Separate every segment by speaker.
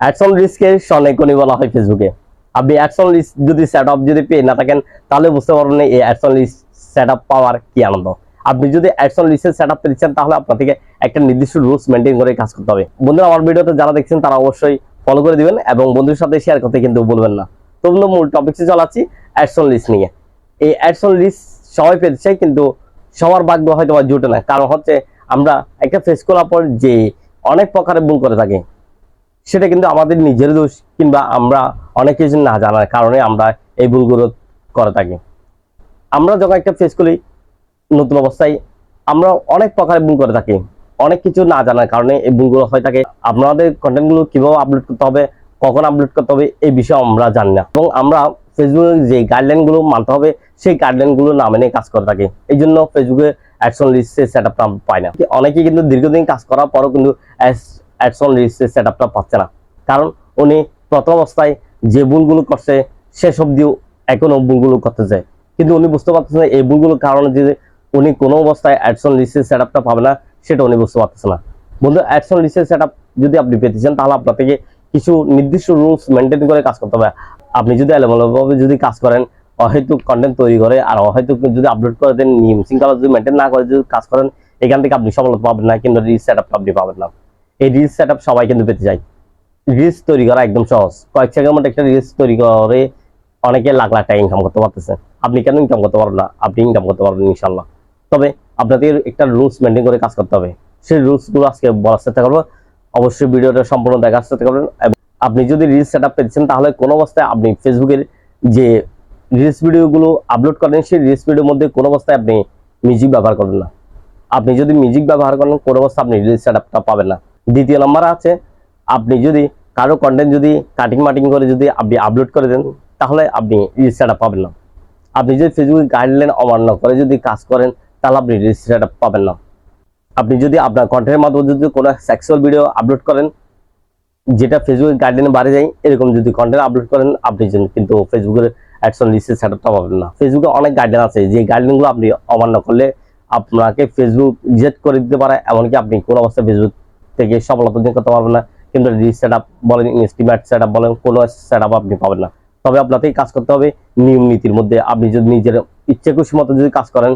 Speaker 1: অ্যাডসন রিস্কের সনেকনি বলা হয় ফেসবুকে। আপনি অ্যাডসন লিস্ট যদি সেট আপ যদি পেয়ে না থাকেন, তাহলে বুঝতে পারবেন এই অ্যাডসন লিস্ট সেট আপ পাওয়ার কি আনন্দ। আপনি যদি অ্যাডসন লিস্টের সেট আপ পেয়েছেন তাহলে আপনার থেকে একটা নির্দিষ্ট রুলস মেনটেন করে কাজ করতে হবে। বন্ধুরা, আমার ভিডিওতে যারা দেখছেন, তারা অবশ্যই ফলো করে দিবেন এবং বন্ধুর সাথে শেয়ার করতে কিন্তু বলবেন না। তো বন্ধু, মূল টপিকসে চালাচ্ছি অ্যাডসন লিস্ট নিয়ে। এই অ্যাডসন লিস্ট সবাই পেতে চাই কিন্তু সবার ভাগ্য হয়তো জুটে না। কারণ হচ্ছে আমরা একটা ফেস করার পর যে অনেক প্রকারের ভুল করে থাকি। সেটা কিন্তু আমাদের নিজের দোষ, কিংবা আমরা অনেক কিছু না জানার কারণে আমরা এই ভুলগুলো করে থাকি। আমরা যখন একটা ফেস করি, নতুন অবস্থায় আমরা অনেক প্রকারের ভুল করে থাকি। অনেক কিছু না জানার কারণে এই ভুলগুলো হয়ে থাকে। আপনাদের কন্টেন্টগুলো কীভাবে আপলোড করতে হবে, কখন আপলোড করতে হবে, এই বিষয়ে আমরা জানি না। এবং আমরা ফেসবুকের যে গাইডলাইনগুলো মানতে হবে, সেই গাইডলাইনগুলো না মেনে কাজ করে থাকে। এই জন্য ফেসবুকে অ্যাকশন লিস্টের সেট আপটা পায় না। অনেকেই কিন্তু দীর্ঘদিন কাজ করার পরও কিন্তু অ্যাডসন লিস্টের সেট আপটা পাচ্ছে না। কারণ উনি প্রথম অবস্থায় যে ভুলগুলো করছে শেষ অব্দিও এখনও ভুলগুলো করতে যায় কিন্তু উনি বুঝতে পারতেছেন না, এই ভুলগুলোর কারণে যে উনি কোনো অবস্থায় অ্যাডসন লিস্টের সেট আপটা পাবে না, সেটা উনি বুঝতে পারতেছে না। বন্ধু অ্যাডসন লিস্টের সেট আপ যদি আপনি পেতে চান, তাহলে আপনার থেকে কিছু নির্দিষ্ট রুলস মেনটেন করে কাজ করতে হবে। আপনি যদি এলোমেলোভাবে যদি কাজ করেন, অহেতুক কন্টেন্ট তৈরি করে আর অহেতুক যদি আপলোড করে দেন, নিয়ম শৃঙ্খলা যদি মেনটেন না করে যদি কাজ করেন, এখান থেকে আপনি সফলতা পাবেন না, কিন্তু রিচ সেট আপনি পাবেন না। এই রিচ সেট সবাই কিন্তু পেতে চায়। রিলস তৈরি করা একদম সহজ। কয়েক সেকেন্ডের মধ্যে একটা রিলস তৈরি করে অনেকে লাখ লাখ টাকা ইনকাম করতে পারতেছে। আপনি কেন ইনকাম করতে পারবেন না? আপনি ইনকাম করতে পারবেন ইনশাল্লাহ তবে আপনাদের একটা রুলস মেনটেন করে কাজ করতে হবে। সেই রুলসগুলো আজকে বলার চেষ্টা করব। অবশ্যই ভিডিওটা সম্পূর্ণ দেখার চেষ্টা করবেন। আপনি যদি রিলস সেট আপ পেয়েছেন তাহলে কোনো অবস্থায় আপনি ফেসবুকের যে রিলস ভিডিওগুলো আপলোড করেন, সেই রিলস ভিডিওর মধ্যে কোনো অবস্থায় আপনি মিউজিক ব্যবহার করবেন না। আপনি যদি মিউজিক ব্যবহার করেন, কোনো অবস্থায় আপনি রিলস সেট আপটা পাবেন না। দ্বিতীয় নম্বর আছে, আপনি যদি কারও কন্টেন্ট যদি কাটিং মাটিং করে যদি আপনি আপলোড করে দেন, তাহলে আপনি রিলসটা পাবেন না। আপনি যদি ফেসবুক গাইডলাইন অমান্য করে যদি কাজ করেন, তাহলে আপনি রিলসটা পাবেন না। আপনি যদি আপনার কন্টেন্টের মাধ্যমে যদি কোনো সেক্সুয়াল ভিডিও আপলোড করেন, যেটা ফেসবুকের গাইডলাইনে বাড়ে যায়, এরকম যদি কন্টেন্ট আপলোড করেন, আপনি কিন্তু ফেসবুকের অ্যাকশন লিস্টের সেটআপটা পাবেন না। ফেসবুকে অনেক গাইডলাইন আছে, যে গাইডলাইনগুলো আপনি অমান্য করলে আপনাকে ফেসবুক রিজেক্ট করে দিতে পারে, এমনকি আপনি কোনো অবস্থায় ফেসবুক থেকে সফলতা অর্জন করতে পারবেন না। কিন্তু রিচ সেট আপ বলেন ইনস্টিমেট সেট আপ বলেন, কোনো সেট আপ আপনি পাবেন না। তবে আপনাকে কাজ করতে হবে নিয়ম নীতির মধ্যে। আপনি যদি নিজের ইচ্ছে খুশি মতো যদি কাজ করেন,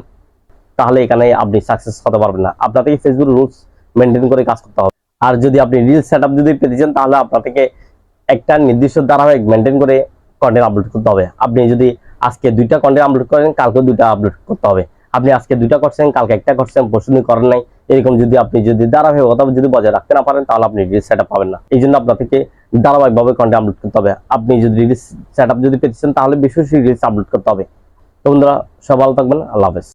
Speaker 1: তাহলে এখানে আপনি সাকসেস হতে পারবেন না। আপনার থেকে ফেসবুক রুলস মেনটেন করে কাজ করতে হবে। আর যদি আপনি রিল সেট যদি পেতে চান, তাহলে আপনাকে একটা নির্দিষ্ট ধারাবাহিক মেনটেন করে কন্টেন্ট আপলোড করতে হবে। আপনি যদি আজকে দুইটা কন্টেন্ট আপলোড করেন, কালকে দুইটা আপলোড করতে হবে। আপনি আজকে দুইটা করছেন, কালকে একটা করছেন পরশুদিন করেন নাই। এরকম যদি আপনি যদি ধারাবাহিকতা যদি বজায় রাখতে না পারেন, তাহলে আপনি রিলিজ সেট পাবেন না। এই জন্য আপনার থেকে ধারাবাহিকভাবে কন্টেন্ট আপলোড করতে হবে। আপনি যদি রিলিজ সেট যদি পেতেছেন তাহলে বেশি বেশি রিলিজ আপলোড করতে হবে। তো বন্ধুরা সব ভালো থাকবেন, আল্লাহ হাফেজ।